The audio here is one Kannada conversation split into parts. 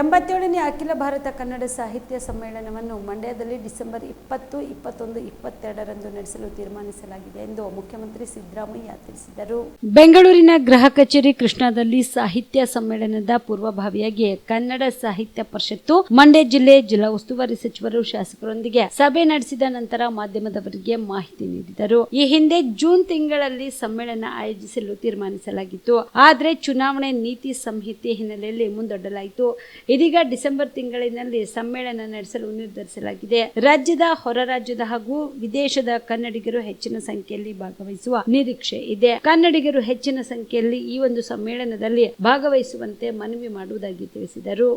ಎಂಬತ್ತೇಳನೇ ಅಖಿಲ ಭಾರತ ಕನ್ನಡ ಸಾಹಿತ್ಯ ಸಮ್ಮೇಳನವನ್ನು ಮಂಡ್ಯದಲ್ಲಿ ಡಿಸೆಂಬರ್ ಇಪ್ಪತ್ತು, ಇಪ್ಪತ್ತೊಂದು, ಇಪ್ಪತ್ತೆರಡರಂದು ನಡೆಸಲು ತೀರ್ಮಾನಿಸಲಾಗಿದೆ ಎಂದು ಮುಖ್ಯಮಂತ್ರಿ ಸಿದ್ದರಾಮಯ್ಯ ತಿಳಿಸಿದರು. ಬೆಂಗಳೂರಿನ ಗೃಹ ಕಚೇರಿ ಕೃಷ್ಣಾದಲ್ಲಿ ಸಾಹಿತ್ಯ ಸಮ್ಮೇಳನದ ಪೂರ್ವಭಾವಿಯಾಗಿ ಕನ್ನಡ ಸಾಹಿತ್ಯ ಪರಿಷತ್ತು ಮಂಡ್ಯ ಜಿಲ್ಲೆ ಜಿಲ್ಲಾ ಉಸ್ತುವಾರಿ ಸಚಿವರು ಶಾಸಕರೊಂದಿಗೆ ಸಭೆ ನಡೆಸಿದ ನಂತರ ಮಾಧ್ಯಮದವರಿಗೆ ಮಾಹಿತಿ ನೀಡಿದರು. ಈ ಹಿಂದೆ ಜೂನ್ ತಿಂಗಳಲ್ಲಿ ಸಮ್ಮೇಳನ ಆಯೋಜಿಸಲು ತೀರ್ಮಾನಿಸಲಾಗಿತ್ತು. ಆದರೆ ಚುನಾವಣೆ ನೀತಿ ಸಂಹಿತೆ ಹಿನ್ನೆಲೆಯಲ್ಲಿ ಮುಂದೂಡಲಾಯಿತು ಇದೀಗ ಡಿಸೆಂಬರ್ ತಿಂಗಳಿನಲ್ಲಿ ಸಮ್ಮೇಳನ ನಡೆಸಲು ನಿರ್ಧರಿಸಲಾಗಿದೆ. ರಾಜ್ಯದ ಹೊರ ರಾಜ್ಯದ ಹಾಗೂ ವಿದೇಶದ ಕನ್ನಡಿಗರು ಹೆಚ್ಚಿನ ಸಂಖ್ಯೆಯಲ್ಲಿ ಭಾಗವಹಿಸುವ ನಿರೀಕ್ಷೆ ಇದೆ. ಕನ್ನಡಿಗರು ಹೆಚ್ಚಿನ ಸಂಖ್ಯೆಯಲ್ಲಿ ಈ ಒಂದು ಸಮ್ಮೇಳನದಲ್ಲಿ ಭಾಗವಹಿಸುವಂತೆ ಮನವಿ ಮಾಡುವುದಾಗಿ ತಿಳಿಸಿದರು.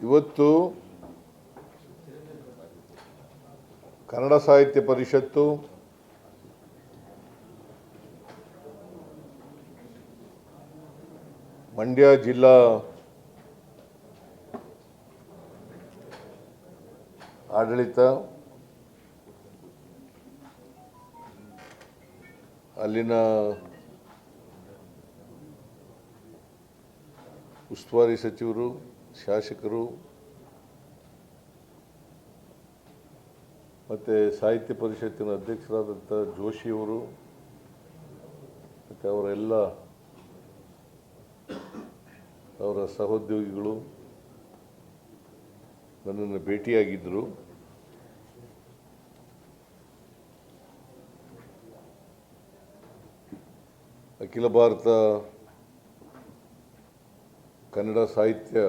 ಇವತ್ತು ಕನ್ನಡ ಸಾಹಿತ್ಯ ಪರಿಷತ್ತು ಮಂಡ್ಯ ಜಿಲ್ಲಾ ಆಡಳಿತ ಅಲ್ಲಿನ ಉಸ್ತುವಾರಿ ಸಚಿವರು, ಶಾಸಕರು ಮತ್ತು ಸಾಹಿತ್ಯ ಪರಿಷತ್ತಿನ ಅಧ್ಯಕ್ಷರಾದಂಥ ಜೋಶಿಯವರು ಮತ್ತು ಅವರೆಲ್ಲ ಅವರ ಸಹೋದ್ಯೋಗಿಗಳು ನನ್ನನ್ನು ಭೇಟಿಯಾಗಿದ್ದರು. ಅಖಿಲ ಭಾರತ ಕನ್ನಡ ಸಾಹಿತ್ಯ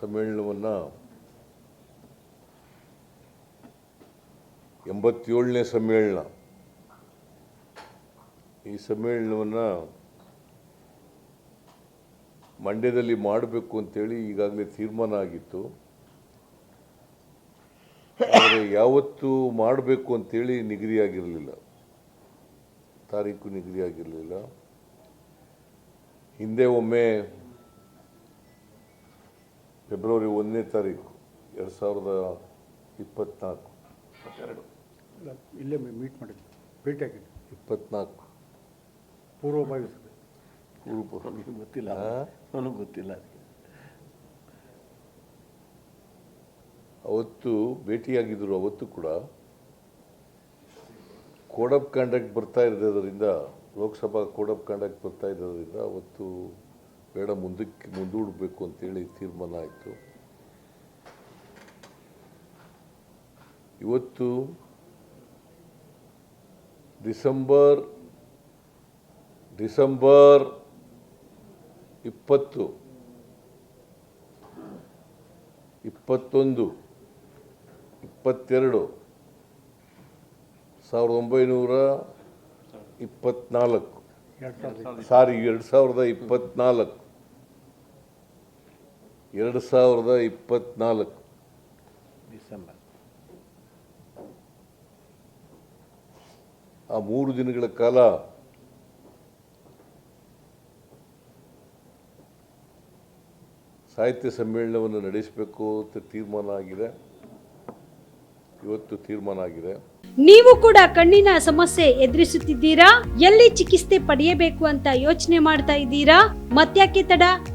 ಸಮ್ಮೇಳನವನ್ನು ಎಂಬತ್ತೇಳನೇ ಸಮ್ಮೇಳನ. ಈ ಸಮ್ಮೇಳನವನ್ನು ಮಂಡ್ಯದಲ್ಲಿ ಮಾಡಬೇಕು ಅಂತೇಳಿ ಈಗಾಗಲೇ ತೀರ್ಮಾನ ಆಗಿತ್ತು. ಆದರೆ ಯಾವತ್ತು ಮಾಡಬೇಕು ಅಂತೇಳಿ ನಿಗದಿಯಾಗಿರಲಿಲ್ಲ. ತಾರೀಕು ನಿಗದಿಯಾಗಿರಲಿಲ್ಲ. ಹಿಂದೆ ಒಮ್ಮೆ ಫೆಬ್ರವರಿ ಒಂದನೇ ತಾರೀಕು ಎರಡು ಸಾವಿರದ ಇಪ್ಪತ್ನಾಲ್ಕು. ಇಲ್ಲ ಇಲ್ಲೇ ಮೀಟ್ ಮಾಡಿದ್ವಿ. ಭೇಟಿಯಾಗಿದ್ವಿ ಇಪ್ಪತ್ನಾಲ್ಕು. ಪೂರ್ವಭಾವಿ ಸಭೆ. ಪೂರ್ವ ನನಗೆ ಗೊತ್ತಿಲ್ಲ? ನನಗೆ ಗೊತ್ತಿಲ್ಲ ಅದಕ್ಕೆ. ಅವತ್ತು ಭೇಟಿಯಾಗಿದ್ದರು ಅವತ್ತು ಕೂಡ. ಕೋಡ್ ಆಫ್ ಕಂಡಕ್ಟ್ ಬರ್ತಾ ಇರೋದ್ರಿಂದ ಲೋಕಸಭಾ ಕೋಡ್ ಆಫ್ ಕಂಡಕ್ಟ್ ಬರ್ತಾ ಇರೋದ್ರಿಂದ ಅವತ್ತು ಬೇಡ ಮುಂದಕ್ಕೆ ಮುಂದೂಡಬೇಕು ಅಂತೇಳಿ ತೀರ್ಮಾನ ಆಯಿತು. ಇವತ್ತು ಡಿಸೆಂಬರ್ ಡಿಸೆಂಬರ್ ಇಪ್ಪತ್ತು, ಇಪ್ಪತ್ತೊಂದು, ಇಪ್ಪತ್ತೆರಡು, ಸಾವಿರದ ಒಂಬೈನೂರ ಇಪ್ಪತ್ನಾಲ್ಕು. ಸಾರಿ ಎರಡು ಸಾವಿರದ ಇಪ್ಪತ್ನಾಲ್ಕು. ಎರಡು ಸಾವಿರದ ಇಪ್ಪತ್ನಾಲ್ಕು. ಡಿಸೆಂಬರ್. ಆ ಮೂರು ದಿನಗಳ ಕಾಲ ಸಾಹಿತ್ಯ ಸಮ್ಮೇಳನವನ್ನು ನಡೆಸಬೇಕು ಅಂತ ತೀರ್ಮಾನ ಆಗಿದೆ. ಇವತ್ತು ತೀರ್ಮಾನ ಆಗಿದೆ ನೀವು ಕೂಡ ಕಣ್ಣಿನ ಸಮಸ್ಯೆ ಎದುರಿಸುತ್ತಿದ್ದೀರಾ? ಎಲ್ಲಿ ಚಿಕಿತ್ಸೆ ಪಡೆಯಬೇಕು ಅಂತ ಯೋಚನೆ ಮಾಡ್ತಾ ಇದ್ದೀರಾ? ಮತ್ತ್ಯಾಕೆ ತಡ?